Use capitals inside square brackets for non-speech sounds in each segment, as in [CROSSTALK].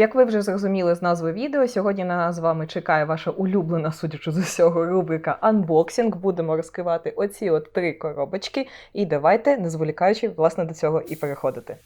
Як ви вже зрозуміли з назви відео, сьогодні на нас з вами чекає ваша улюблена, судячи з усього, рубрика Анбоксінг. Будемо розкривати оці от три коробочки. І давайте, не зволікаючи, власне, до цього і переходити.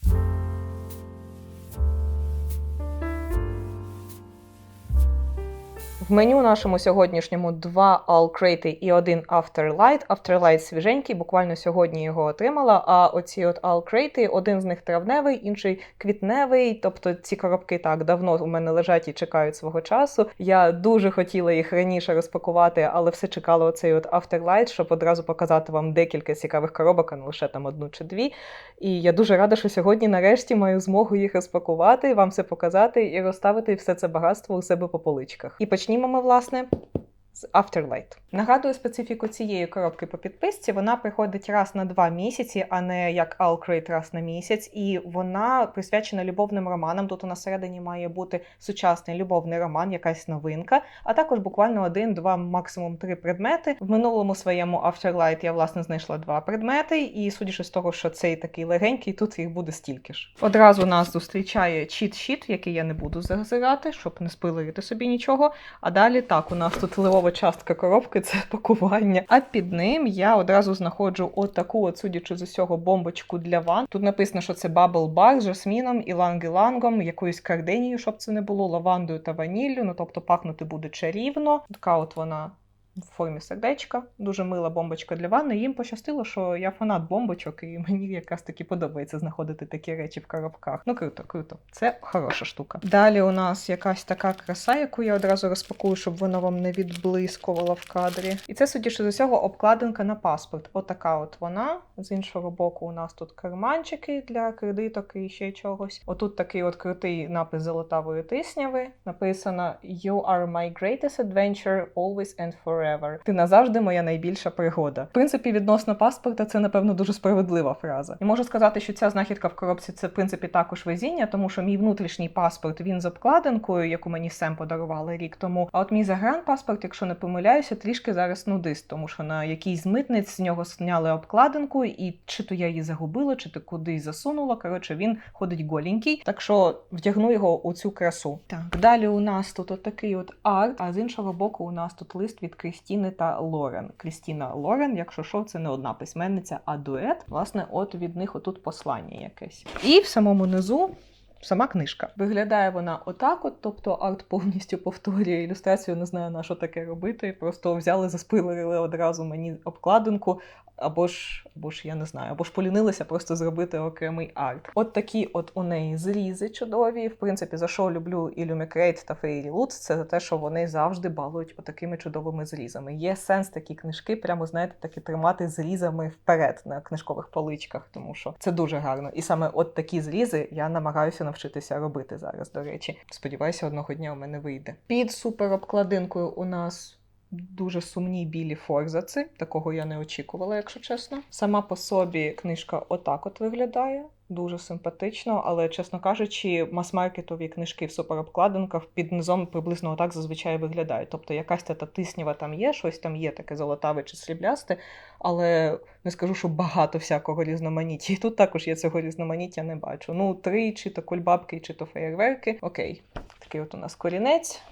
В меню нашому сьогоднішньому два All-Crate і один Afterlight. Afterlight свіженький, буквально сьогодні його отримала. А оці от All-Crate, один з них травневий, інший квітневий. Тобто ці коробки так давно у мене лежать і чекають свого часу. Я дуже хотіла їх раніше розпакувати, але все чекала оцей от Afterlight, щоб одразу показати вам декілька цікавих коробок, а не лише там одну чи дві. І я дуже рада, що сьогодні нарешті маю змогу їх розпакувати, вам все показати і розставити все це багатство у себе по поличках. І почнімо ми, власне, з Afterlight. Нагадую специфіку цієї коробки по підписці. Вона приходить раз на два місяці, а не як Alcrate раз на місяць. І вона присвячена любовним романам. Тут у нас всередині має бути сучасний любовний роман, якась новинка, а також буквально один, два, максимум три предмети. В минулому своєму Afterlight я власне знайшла два предмети, і судячи з того, що цей такий легенький, тут їх буде стільки ж. Одразу нас зустрічає чіт-щіт, який я не буду зазирати, щоб не спилити собі нічого. А далі так, у нас тут левова частка коробки це пакування. А під ним я одразу знаходжу отаку, от, судячи з усього, бомбочку для ван. Тут написано, що це бабл бар з жасміном, іланг-ілангом, якоюсь карденією, щоб це не було, лавандою та ваніллю. Ну тобто пахнути буде чарівно. Така от вона. В формі сердечка, дуже мила бомбочка для ванни. Їм пощастило, що я фанат бомбочок, і мені якраз таки подобається знаходити такі речі в коробках. Ну круто, круто. Це хороша штука. Далі у нас якась така краса, яку я одразу розпакую, щоб вона вам не відблискувала в кадрі. І це, судячи з усього, обкладинка на паспорт. Отака от вона. З іншого боку, у нас тут карманчики для кредиток і ще чогось. Отут такий от крутий напис золотавої тисняви. Написано You are my greatest adventure, always and forever. Ти назавжди моя найбільша пригода. В принципі, відносно паспорта, це напевно дуже справедлива фраза. І можу сказати, що ця знахідка в коробці це в принципі також везіння, тому що мій внутрішній паспорт він з обкладинкою, яку мені Сем подарували рік тому. А от мій загранпаспорт, якщо не помиляюся, трішки зараз нудист, тому що на якійсь з митниць з нього зняли обкладинку, і чи то я її загубила, чи то кудись засунула. Коротше, він ходить голенький, так що вдягну його у цю красу. Так, далі у нас тут отакий от арт, а з іншого боку, у нас тут лист від Крістіни та Лорен. Крістіна Лорен, якщо що, це не одна письменниця, а дует. Власне, от від них отут послання якесь. І в самому низу. Сама книжка виглядає вона отак, от, тобто арт повністю повторює ілюстрацію. Не знаю на що таке робити. Просто взяли, заспилили одразу мені обкладинку, або ж, або ж я не знаю, або ж полінилися просто зробити окремий арт. От такі от у неї зрізи чудові. В принципі, за що люблю і Lumicrate та Fairy Loot, це за те, що вони завжди балують отакими чудовими зрізами. Є сенс такі книжки, прямо знаєте, таки тримати зрізами вперед на книжкових поличках, тому що це дуже гарно. І саме от такі зрізи я намагаюся навчитися робити зараз. До речі, сподіваюся, одного дня у мене вийде. Під суперобкладинкою у нас. Дуже сумні білі форзаци, такого я не очікувала, якщо чесно. Сама по собі книжка отак от виглядає. Дуже симпатично, але, чесно кажучи, мас-маркетові книжки в суперобкладинках під низом приблизно отак зазвичай виглядають. Тобто якась та тиснява там є, щось там є таке золотаве чи сріблясте, але не скажу, що багато всякого різноманіття. І тут також я цього різноманіття не бачу. Ну, три, чи то кульбабки, чи то феєрверки. Окей, такий от у нас корінець.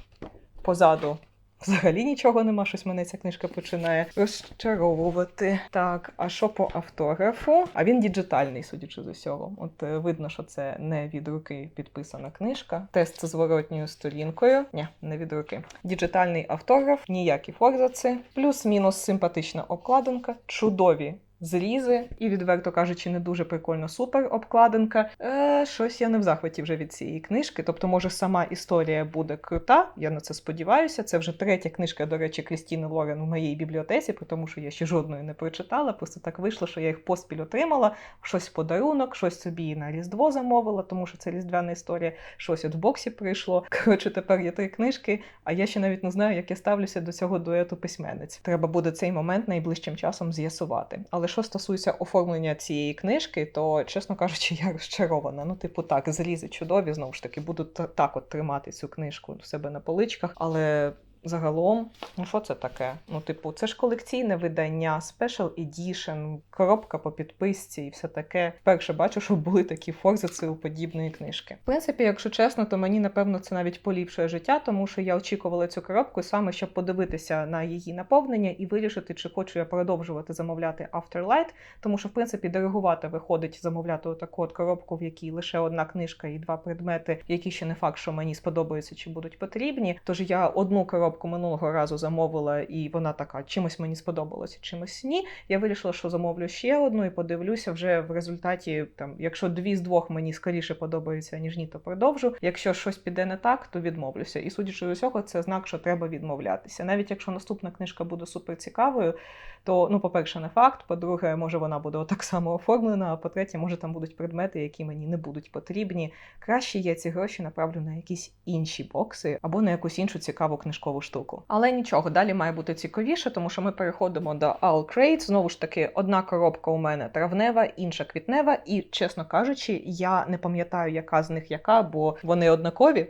Позаду Взагалі нічого нема, щось мене ця книжка починає розчаровувати. Так, а що по автографу? А він діджитальний, судячи з усього. От е, видно, що це не від руки підписана книжка. Тест з зворотньою сторінкою. Ні, не від руки. Діджитальний автограф, ніякі форзаци, плюс-мінус симпатична обкладинка, чудові зрізи, і, відверто кажучи, не дуже прикольно супер обкладинка. Е, Щось я не в захваті вже від цієї книжки. Тобто, може, сама історія буде крута. Я на це сподіваюся. Це вже третя книжка, до речі, Крістіни Лорен у моїй бібліотеці, тому, що я ще жодної не прочитала. Просто так вийшло, що я їх поспіль отримала. Щось в подарунок, щось собі на Різдво замовила, тому що це різдвяна історія, щось от в боксі прийшло. Коротше, тепер є три книжки, а я ще навіть не знаю, як я ставлюся до цього дуету письменниць. Треба буде цей момент найближчим часом з'ясувати. Але що стосується оформлення цієї книжки, то чесно кажучи, [LAUGHS] я розчарована. Ну, типу, так, зрізи чудові, знову ж таки, буду так от тримати цю книжку в себе на поличках, але. Загалом, ну що це таке? Ну, типу, це ж колекційне видання, Special Edition, коробка по підписці і все таке. Вперше бачу, що були такі форзаци у подібної книжки. В принципі, якщо чесно, то мені напевно це навіть поліпшує життя, тому що я очікувала цю коробку саме щоб подивитися на її наповнення і вирішити, чи хочу я продовжувати замовляти Afterlight, тому що в принципі дорогувати виходить замовляти отаку от коробку, в якій лише одна книжка і два предмети, які ще не факт, що мені сподобаються чи будуть потрібні. Тож я одну коробку минулого разу замовила, і вона така чимось мені сподобалося, чимось ні. Я вирішила, що замовлю ще одну і подивлюся вже в результаті. Там, якщо дві з двох мені скоріше подобаються, ніж ні, то продовжу. Якщо щось піде не так, то відмовлюся. І судячи з усього, це знак, що треба відмовлятися. Навіть якщо наступна книжка буде супер цікавою, то ну, по-перше, не факт. По-друге, може вона буде так само оформлена. А по-третє, може там будуть предмети, які мені не будуть потрібні. Краще я ці гроші направлю на якісь інші бокси або на якусь іншу цікаву книжкову штуку. Але нічого, далі має бути цікавіше, тому що ми переходимо до All Crate. Знову ж таки, одна коробка у мене травнева, інша квітнева, і чесно кажучи, я не пам'ятаю, яка з них яка, бо вони однакові.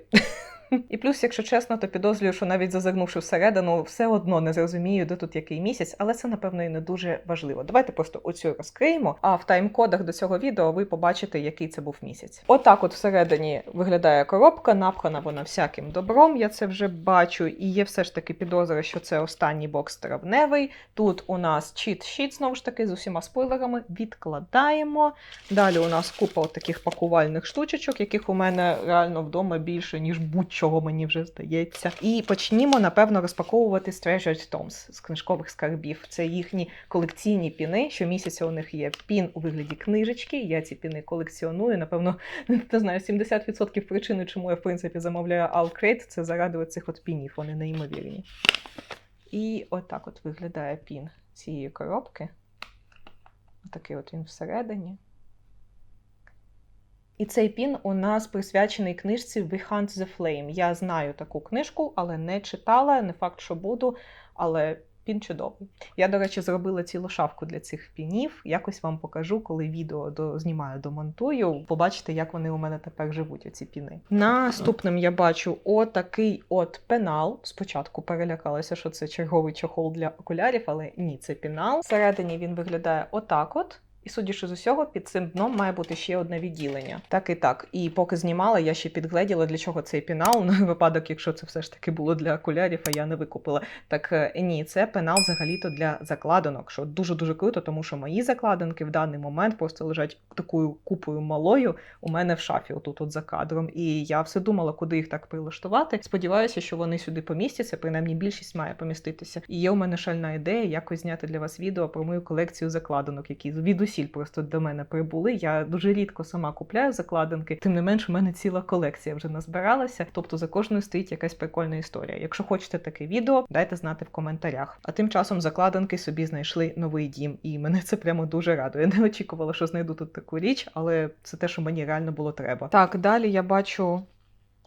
І плюс, якщо чесно, то підозрюю, що навіть зазирнувши всередину, все одно не зрозумію, де тут який місяць, але це, напевно, і не дуже важливо. Давайте просто оцю розкриємо. А в тайм-кодах до цього відео ви побачите, який це був місяць. Отак, от всередині виглядає коробка, напхана вона всяким добром. Я це вже бачу. І є все ж таки підозра, що це останній бокс травневий. Тут у нас чіт-щіт, знову ж таки, з усіма спойлерами. Відкладаємо. Далі у нас купа таких пакувальних штучечок, яких у мене реально вдома більше, ніж будь-що чого мені вже здається. І почнімо, напевно, розпаковувати Treasured Tomes з книжкових скарбів. Це їхні колекційні піни. Щомісяця у них є пін у вигляді книжечки. Я ці піни колекціоную. Напевно, [LAUGHS] не знаю, 70% причини, чому я в принципі замовляю Alcrate, це заради цих от пінів. Вони неймовірні. І отак от виглядає пін цієї коробки. Отакий от він всередині. І цей пін у нас присвячений книжці We Hunt the Flame. Я знаю таку книжку, але не читала. Не факт, що буду, але пін чудовий. Я, до речі, зробила цілу шафку для цих пінів. Якось вам покажу, коли відео до, знімаю, домонтую. Побачите, як вони у мене тепер живуть, оці піни. Наступним я бачу отакий от пенал. Спочатку перелякалася, що це черговий чохол для окулярів, але ні, це пінал. Всередині він виглядає отак от. І судячи з усього, під цим дном має бути ще одне відділення. Так і так. І поки знімала, я ще підгледіла, для чого цей пенал, на випадок, якщо це все ж таки було для окулярів, а я не викупила. Так е, ні, це пенал взагалі-то для закладинок, що дуже-дуже круто, тому що мої закладинки в даний момент просто лежать такою купою малою у мене в шафі, отут от за кадром. І я все думала, куди їх так прилаштувати. Сподіваюся, що вони сюди помістяться, принаймні більшість має поміститися. І є у мене шальна ідея якось зняти для вас відео про мою колекцію закладинок, які від звідусіль просто до мене прибули. Я дуже рідко сама купляю закладинки, тим не менш, у мене ціла колекція вже назбиралася. Тобто за кожною стоїть якась прикольна історія. Якщо хочете таке відео, дайте знати в коментарях. А тим часом закладинки собі знайшли новий дім, і мене це прямо дуже радує. Не очікувала, що знайду тут таку річ, але це те, що мені реально було треба. Так, далі я бачу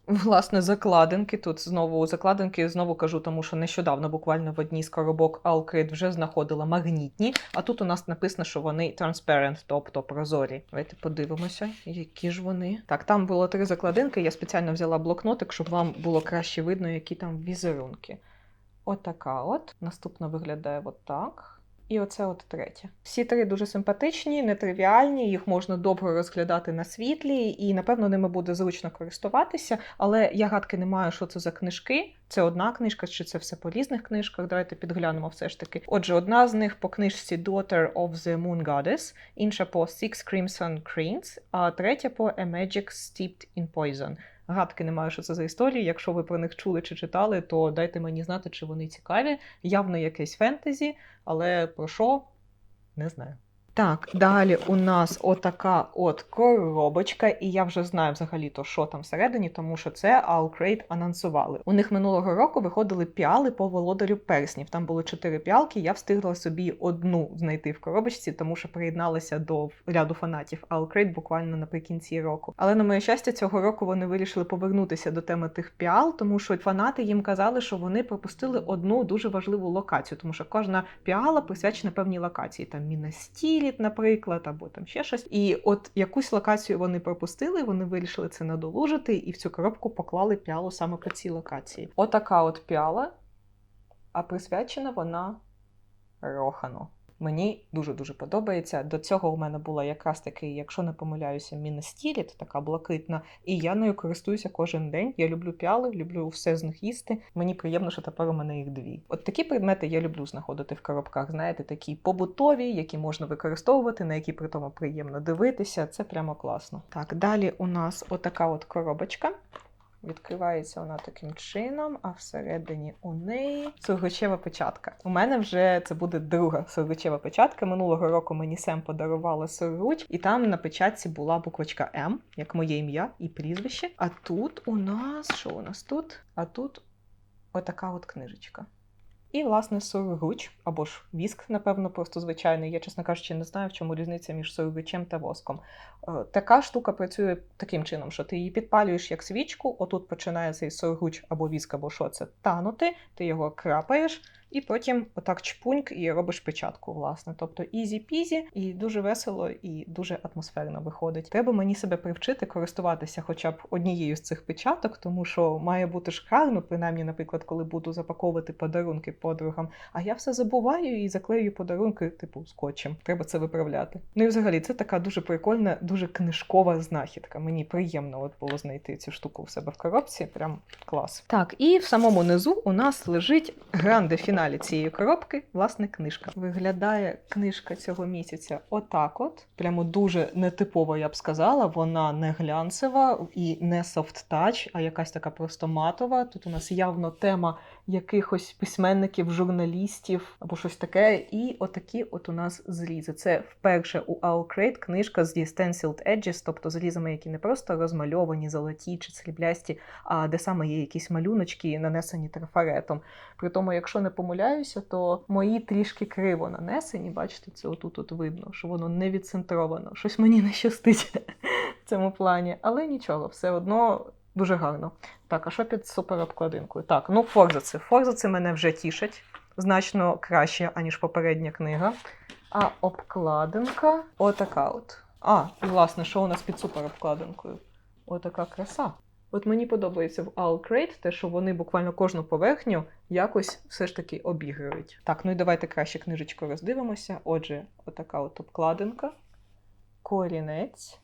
Власне, закладинки. Тут знову закладинки, знову кажу, тому що нещодавно буквально в одній з коробок Alcrate вже знаходила магнітні, а тут у нас написано, що вони transparent, тобто прозорі. Давайте подивимося, які ж вони. Так, там було три закладинки. Я спеціально взяла блокнотик, щоб вам було краще видно, які там візерунки. Отака от. Наступна виглядає отак. І оце от третє. Всі три дуже симпатичні, нетривіальні, їх можна довго розглядати на світлі, і, напевно, ними буде зручно користуватися. Але я гадки не маю, що це за книжки. Це одна книжка, чи це все по різних книжках. Давайте підглянемо все ж таки. Отже, одна з них по книжці Daughter of the Moon Goddess, інша по Six Crimson Cranes, а третя по A Magic Steeped in Poison. Гадки не маю, що це за історії. Якщо ви про них чули чи читали, то дайте мені знати, чи вони цікаві. Явно якесь фентезі, але про що не знаю. Так, далі у нас отака от коробочка, і я вже знаю взагалі-то, що там всередині, тому що це Alcrate анонсували. У них минулого року виходили піали по володарю перснів. Там було чотири піалки. Я встигла собі одну знайти в коробочці, тому що приєдналася до ряду фанатів Alcrate буквально наприкінці року. Але на моє щастя, цього року вони вирішили повернутися до теми тих піал, тому що фанати їм казали, що вони пропустили одну дуже важливу локацію, тому що кожна піала присвячена певній локації. Там Мінастіль, Спіріт, наприклад, або там ще щось. І от якусь локацію вони пропустили, вони вирішили це надолужити, і в цю коробку поклали піалу саме по цій локації. Отака от піала. а присвячена вона Рохану. Мені дуже-дуже подобається. До цього у мене була якраз таки, якщо не помиляюся, мінестіліт, така блакитна, і я нею користуюся кожен день. Я люблю піали, люблю все з них їсти. Мені приємно, що тепер у мене їх дві. От такі предмети я люблю знаходити в коробках. Знаєте, такі побутові, які можна використовувати, на які при тому приємно дивитися. Це прямо класно. Так, далі у нас отака от коробочка. Відкривається вона таким чином, а всередині у неї сургучева печатка. У мене вже це буде друга сургучева печатка. Минулого року мені Сем подарувала сургуч, і там на печатці була буквочка М, як моє ім'я і прізвище. А тут у нас що у нас тут? А тут отака от книжечка. І, власне, сорогуч, або ж віск, напевно, просто звичайний. Я, чесно кажучи, не знаю, в чому різниця між сорогучем та воском. Е, Така штука працює таким чином, що ти її підпалюєш як свічку, отут починає цей сорогуч або віск, або що це танути, ти його крапаєш, і потім отак чпуньк і робиш печатку, власне. Тобто ізі-пізі, і дуже весело і дуже атмосферно виходить. Треба мені себе привчити користуватися хоча б однією з цих печаток, тому що має бути ж гарно, принаймні, наприклад, коли буду запаковувати подарунки подругам. А я все забуваю і заклею подарунки, типу, скотчем. Треба це виправляти. Ну і взагалі, це така дуже прикольна, дуже книжкова знахідка. Мені приємно от було знайти цю штуку в себе в коробці. Прям клас. Так, і в самому низу у нас лежить гранде фіналі цієї коробки, власне, книжка. Виглядає книжка цього місяця отак от. Прямо дуже нетипова, я б сказала. Вона не глянцева і не софт-тач, а якась така просто матова. Тут у нас явно тема якихось письменників, журналістів або щось таке. І отакі от у нас зрізи. Це вперше у Our Crate книжка зі stenciled edges, тобто зрізами, які не просто розмальовані, золоті чи сріблясті, а де саме є якісь малюночки, нанесені трафаретом. При тому, якщо не помиляюся, то мої трішки криво нанесені. Бачите, це отут от видно, що воно не відцентровано. Щось мені не щастить [LAUGHS] в цьому плані, але нічого, все одно. Дуже гарно. Так, а що під суперобкладинкою? Так, ну форзаци. Форзаци мене вже тішать значно краще, аніж попередня книга. А обкладинка отака от. А, і власне, що у нас під суперобкладинкою? Отака краса. От мені подобається в All Crate те, що вони буквально кожну поверхню якось все ж таки обігрують. Так, ну і давайте краще книжечку роздивимося. Отже, отака от обкладинка, корінець,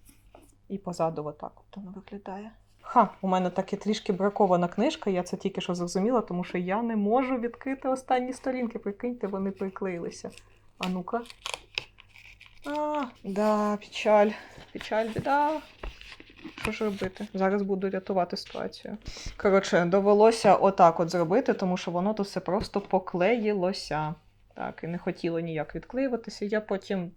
і позаду отак от воно виглядає. Ха, у мене таки трішки бракована книжка, я це тільки що зрозуміла, тому що я не можу відкрити останні сторінки. Прикиньте, вони приклеїлися. А ну-ка. А, да, печаль. Печаль, біда. Що ж робити? Зараз буду рятувати ситуацію. Коротше, довелося отак от зробити, тому що воно тут все просто поклеїлося. Так, і не хотіло ніяк відклеюватися. Я потім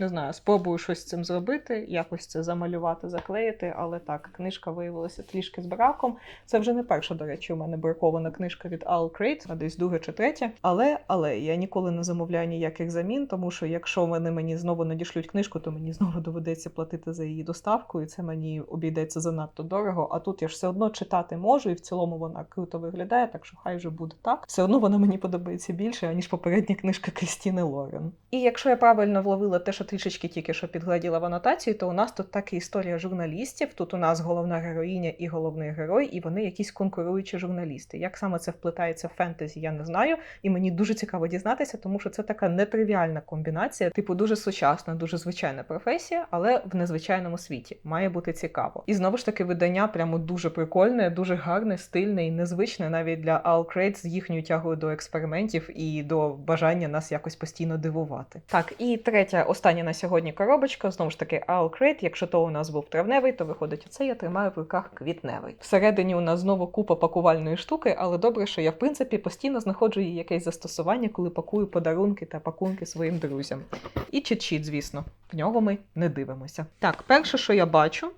не знаю, спробую щось з цим зробити, якось це замалювати, заклеїти, але так, книжка виявилася трішки з браком. Це вже не перша, до речі, у мене бракована книжка від All Crate, десь друга чи третя. Але але я ніколи не замовляю ніяких замін, тому що якщо вони мені знову надішлють книжку, то мені знову доведеться платити за її доставку, і це мені обійдеться занадто дорого. А тут я ж все одно читати можу, і в цілому вона круто виглядає, так що хай вже буде так. Все одно вона мені подобається більше, аніж попередня книжка Крістіни Лорен. І якщо я правильно вловила те, що трішечки тільки що підгледіла в анотації, то у нас тут так і історія журналістів. Тут у нас головна героїня і головний герой, і вони якісь конкуруючі журналісти. Як саме це вплетається в фентезі, я не знаю. І мені дуже цікаво дізнатися, тому що це така нетривіальна комбінація, типу дуже сучасна, дуже звичайна професія, але в незвичайному світі має бути цікаво. І знову ж таки, видання прямо дуже прикольне, дуже гарне, стильне і незвичне навіть для Crate з їхньою тягою до експериментів і до бажання нас якось постійно дивувати. Так, і третя, остання на сьогодні коробочка. Знову ж таки, All Якщо то у нас був травневий, то виходить оце. Я тримаю в руках квітневий. Всередині у нас знову купа пакувальної штуки, але добре, що я в принципі постійно знаходжу їй якесь застосування, коли пакую подарунки та пакунки своїм друзям. І чит-чіт, звісно, в нього ми не дивимося. Так, перше, що я бачу,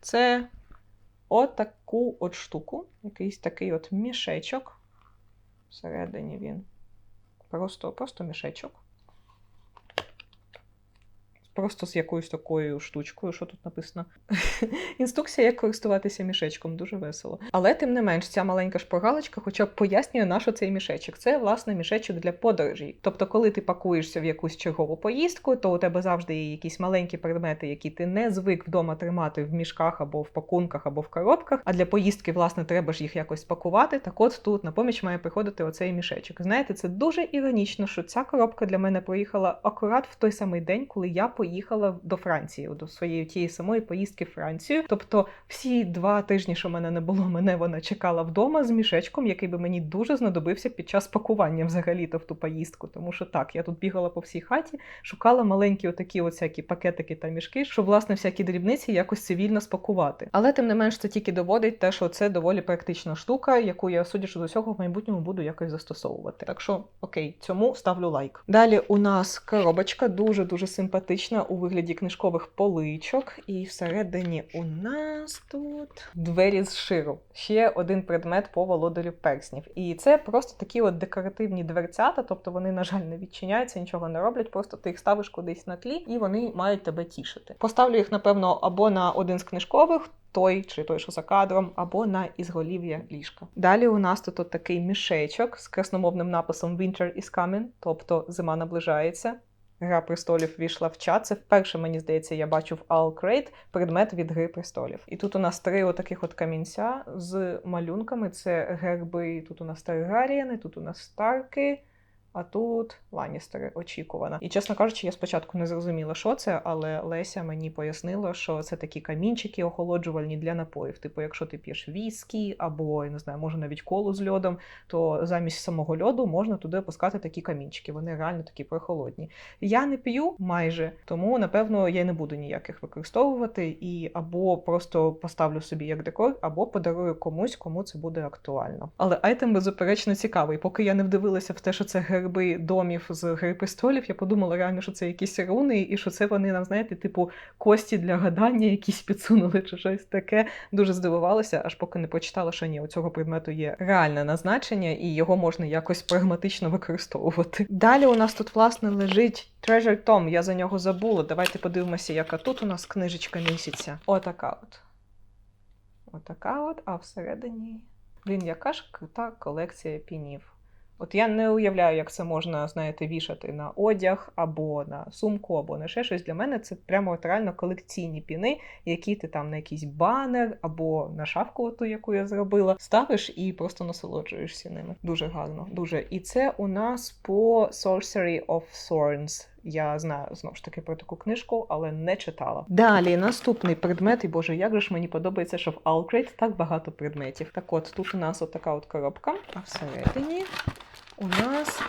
це отаку от штуку, якийсь такий от мішечок. Всередині він. Просто, просто мішечок. Просто з якоюсь такою штучкою, що тут написано. [LAUGHS] Інструкція, як користуватися мішечком, дуже весело. Але тим не менш, ця маленька шпаргалочка хоча б пояснює, на що цей мішечок. Це власне мішечок для подорожей. Тобто, коли ти пакуєшся в якусь чергову поїздку, то у тебе завжди є якісь маленькі предмети, які ти не звик вдома тримати в мішках або в пакунках, або в коробках. А для поїздки, власне, треба ж їх якось пакувати. Так от тут на поміч має приходити оцей мішечок. Знаєте, це дуже іронічно, що ця коробка для мене проїхала акурат в той самий день, коли я поїхала до Франції, до своєї тієї самої поїздки в Францію. Тобто, всі два тижні, що мене не було, [LAUGHS] мене вона чекала вдома з мішечком, який би мені дуже знадобився під час пакування взагалі-то в ту поїздку. Тому що так, я тут бігала по всій хаті, шукала маленькі отакі оцякі пакетики та мішки, щоб власне всякі дрібниці якось цивільно спакувати. Але тим не менш, це тільки доводить те, що це доволі практична штука, яку я, судячи з усього, в майбутньому буду якось застосовувати. Так що окей, цьому ставлю лайк. Далі у нас коробочка дуже дуже симпатична у вигляді книжкових поличок, і всередині у нас тут двері з ширу. Ще один предмет по володарю перснів. І це просто такі от декоративні дверцята, тобто вони, на жаль, не відчиняються, нічого не роблять. Просто ти їх ставиш кудись на тлі, і вони мають тебе тішити. Поставлю їх, напевно, або на один з книжкових. Той чи той, що за кадром, або на ізголів'я ліжка. Далі у нас тут такий мішечок з красномовним написом Winter is coming, тобто зима наближається. Гра престолів війшла в чат. Це вперше, мені здається, я бачу в Алкрейт предмет від Гри престолів. І тут у нас три отаких от камінця з малюнками. Це герби. Тут у нас Таргаріани, тут у нас Старки. А тут Ланістери очікувана. І чесно кажучи, я спочатку не зрозуміла, що це, але Леся мені пояснила, що це такі камінчики охолоджувальні для напоїв. Типу, якщо ти п'єш віскі або не знаю, може навіть колу з льодом, то замість самого льоду можна туди опускати такі камінчики. Вони реально такі прохолодні. Я не п'ю майже, тому напевно я не буду ніяких використовувати і або просто поставлю собі як декор, або подарую комусь, кому це буде актуально. Але айтем беззаперечно цікавий. Поки я не вдивилася в те, що це герби домів з Гри престолів, я подумала реально, що це якісь руни, і що це вони нам, знаєте, типу кості для гадання, якісь підсунули чи щось таке. Дуже здивувалася, аж поки не почитала, що ні, у цього предмету є реальне назначення, і його можна якось прагматично використовувати. Далі у нас тут, власне, лежить Treasure Tom, я за нього забула. Давайте подивимося, яка тут у нас книжечка місяця. Отака от. Отака от, а всередині. Блін, яка ж крута колекція пінів. От я не уявляю, як це можна, знаєте, вішати на одяг або на сумку, або на ще щось. Для мене це прямо от реально колекційні піни, які ти там на якийсь банер або на шафку, ту, яку я зробила, ставиш і просто насолоджуєшся ними. Дуже гарно, дуже. І це у нас по Sorcery of Thorns. Я знаю знову ж таки про таку книжку, але не читала. Далі наступний предмет, і боже, як же ж мені подобається, що в Alcrate так багато предметів. Так от тут у нас отака от коробка, а всередині у нас.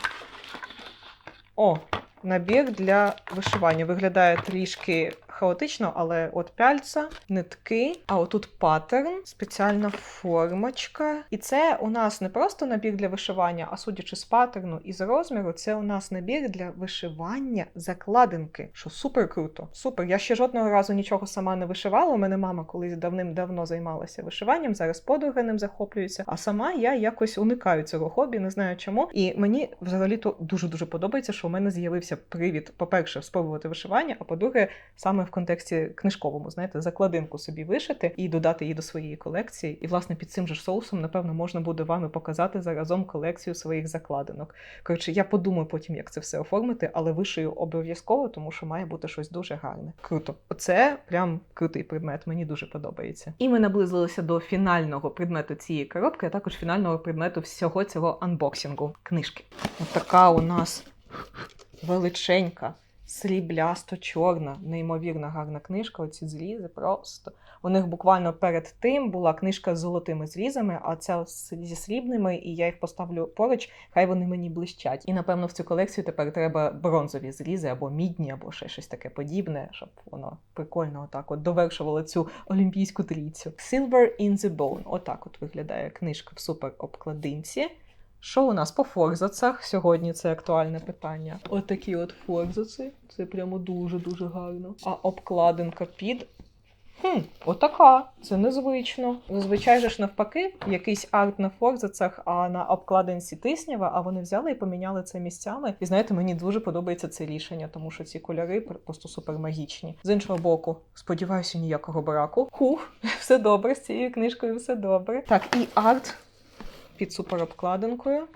О, набір для вишивання. Виглядає трішки хаотично, але от пяльця, нитки, а отут паттерн, спеціальна формочка. І це у нас не просто набір для вишивання, а судячи з паттерну і з розміру, це у нас набір для вишивання закладинки, що супер круто. Супер. Я ще жодного разу нічого сама не вишивала. У мене мама колись давним-давно займалася вишиванням, зараз подруга ним захоплюється. А сама я якось уникаю цього хобі, не знаю чому. І мені взагалі-то дуже-дуже подобається, що у мене з'явився привід, по-перше, спробувати вишивання, а по-друге, саме в контексті книжковому, знаєте, закладинку собі вишити і додати її до своєї колекції. І, власне, під цим же соусом, напевно, можна буде вами показати заразом колекцію своїх закладинок. Коротше, я подумаю потім, як це все оформити, але вишию обов'язково, тому що має бути щось дуже гарне. Круто. Оце прям крутий предмет, мені дуже подобається. І ми наблизилися до фінального предмету цієї коробки, а також фінального предмету всього цього анбоксингу книжки. От у нас величенька сріблясто-чорна, неймовірно гарна книжка. Оці зрізи просто. У них буквально перед тим була книжка з золотими зрізами, а ця зі срібними, і я їх поставлю поруч, хай вони мені блищать. І напевно в цю колекцію тепер треба бронзові зрізи або мідні, або ще щось таке подібне, щоб воно прикольно отак от довершувало цю олімпійську трійцю. Silver in the Bone. Отак от виглядає книжка в супер обкладинці. Що у нас по форзацах? Сьогодні це актуальне питання. Отакі от форзаци. Це прямо дуже-дуже гарно. А обкладинка під. Хм, отака. Це незвично. Зазвичай же ж навпаки, якийсь арт на форзацах, а на обкладинці тиснява, а вони взяли і поміняли це місцями. І знаєте, мені дуже подобається це рішення, тому що ці кольори просто супер магічні. З іншого боку, сподіваюся, ніякого браку. Хух, [LAUGHS] все добре, з цією книжкою все добре. Так, і арт під супер обкладинкою.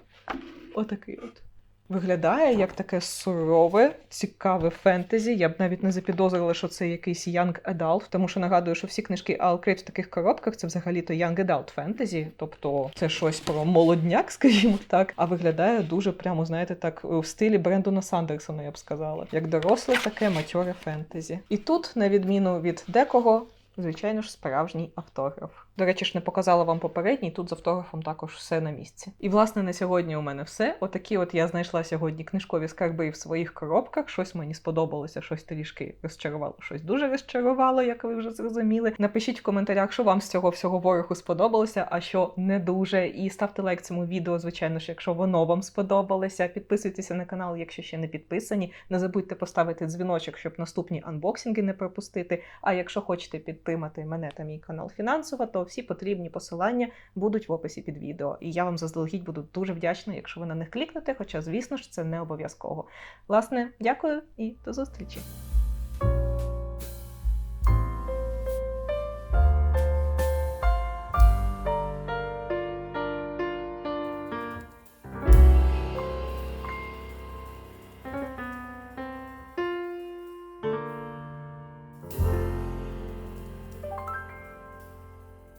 Отакий от. Виглядає як таке сурове, цікаве фентезі. Я б навіть не запідозрила, що це якийсь young adult, тому що нагадую, що всі книжки Алкрейт в таких коробках це взагалі-то young adult фентезі, тобто це щось про молодняк, [LAUGHS] скажімо так. А виглядає дуже прямо, знаєте, так в стилі Брендона Сандерсона, я б сказала, як доросле таке матьоре фентезі. І тут, на відміну від декого, Звичайно ж, справжній автограф. До речі, ж не показала вам попередній, тут з автографом також все на місці. І власне на сьогодні у мене все. Отакі от я знайшла сьогодні книжкові скарби в своїх коробках. Щось мені сподобалося, щось трішки розчарувало, щось дуже розчарувало, як ви вже зрозуміли. Напишіть в коментарях, що вам з цього всього ворогу сподобалося, а що не дуже. І ставте лайк цьому відео, звичайно ж, якщо воно вам сподобалося. Підписуйтеся на канал, якщо ще не підписані. Не забудьте поставити дзвіночок, щоб наступні анбоксинги не пропустити. А якщо хочете підтримати мене та мій канал фінансово, то всі потрібні посилання будуть в описі під відео. І я вам заздалегідь буду дуже вдячна, якщо ви на них клікнете, хоча, звісно ж, це не обов'язково. Власне, дякую і до зустрічі!